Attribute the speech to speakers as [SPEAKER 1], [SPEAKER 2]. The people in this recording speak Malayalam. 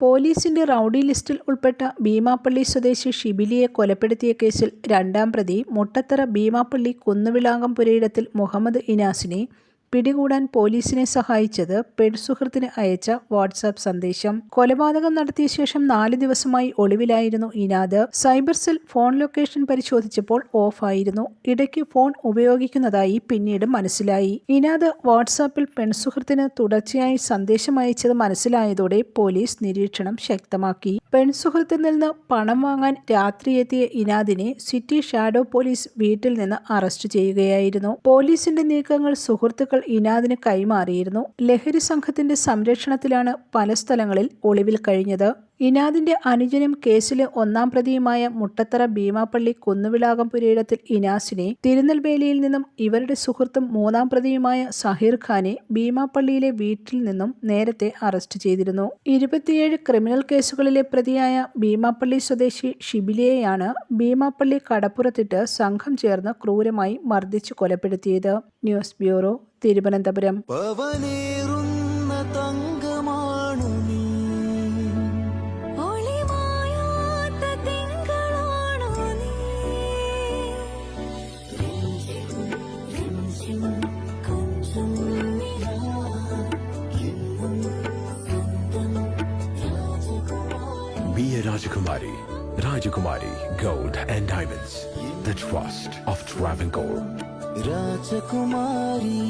[SPEAKER 1] പോലീസിന്റെ റൌഡി ലിസ്റ്റിൽ ഉൾപ്പെട്ട ഭീമാപ്പള്ളി സ്വദേശി ഷിബിലിയെ കൊലപ്പെടുത്തിയ കേസിൽ രണ്ടാം പ്രതി മുട്ടത്തറ ഭീമാപ്പള്ളി കുന്നുവിളാകം പുരയിടത്തിൽ മുഹമ്മദ് ഇനാസിനെ പിടികൂടാൻ പോലീസിനെ സഹായിച്ചത് പെൺസുഹൃത്തിന് അയച്ച വാട്സാപ്പ് സന്ദേശം. കൊലപാതകം നടത്തിയ ശേഷം നാല് ദിവസമായി ഒളിവിലായിരുന്നു Inad. Cyber cell phone location പരിശോധിച്ചപ്പോൾ ഓഫായിരുന്നു. ഇടയ്ക്ക് ഫോൺ ഉപയോഗിക്കുന്നതായി പിന്നീട് മനസ്സിലായി. ഇനാദ് വാട്സാപ്പിൽ പെൺസുഹൃത്തിന് തുടർച്ചയായി സന്ദേശം അയച്ചത് മനസ്സിലായതോടെ പോലീസ് നിരീക്ഷണം ശക്തമാക്കി. പെൺസുഹൃത്തിൽ നിന്ന് പണം വാങ്ങാൻ രാത്രിയെത്തിയ ഇനാദിനെ സിറ്റി ഷാഡോ പോലീസ് വീട്ടിൽ നിന്ന് അറസ്റ്റ് ചെയ്യുകയായിരുന്നു. പോലീസിന്റെ നീക്കങ്ങൾ സുഹൃത്തുക്കൾ ഇനാദിന് കൈമാറിയിരുന്നു. ലഹരി സംഘത്തിന്റെ സംരക്ഷണത്തിലാണ് പല സ്ഥലങ്ങളിൽ ഒളിവിൽ കഴിഞ്ഞത്. ഇനാദിന്റെ അനുജനും കേസിലെ ഒന്നാം പ്രതിയുമായ മുട്ടത്തറ ഭീമാപ്പള്ളി കുന്നുവിളാകം പുരയിടത്തിൽ ഇനാസിനെ തിരുനെൽവേലിയിൽ നിന്നും ഇവരുടെ സുഹൃത്തും മൂന്നാം പ്രതിയുമായ സഹീർ ഖാനെ ഭീമാപ്പള്ളിയിലെ വീട്ടിൽ നിന്നും നേരത്തെ അറസ്റ്റ് ചെയ്തിരുന്നു. ഇരുപത്തിയേഴ് ക്രിമിനൽ കേസുകളിലെ പ്രതിയായ ഭീമാപ്പള്ളി സ്വദേശി ഷിബിലിയെയാണ് ഭീമാപ്പള്ളി കടപ്പുറത്തിട്ട് സംഘം ചേർന്ന് ക്രൂരമായി മർദ്ദിച്ചു കൊലപ്പെടുത്തിയത്. News bureau Thiruvananthapuram
[SPEAKER 2] Rajakumari. Rajakumari Gold and Diamonds. The trust of Travancore.
[SPEAKER 3] রাজকুমারী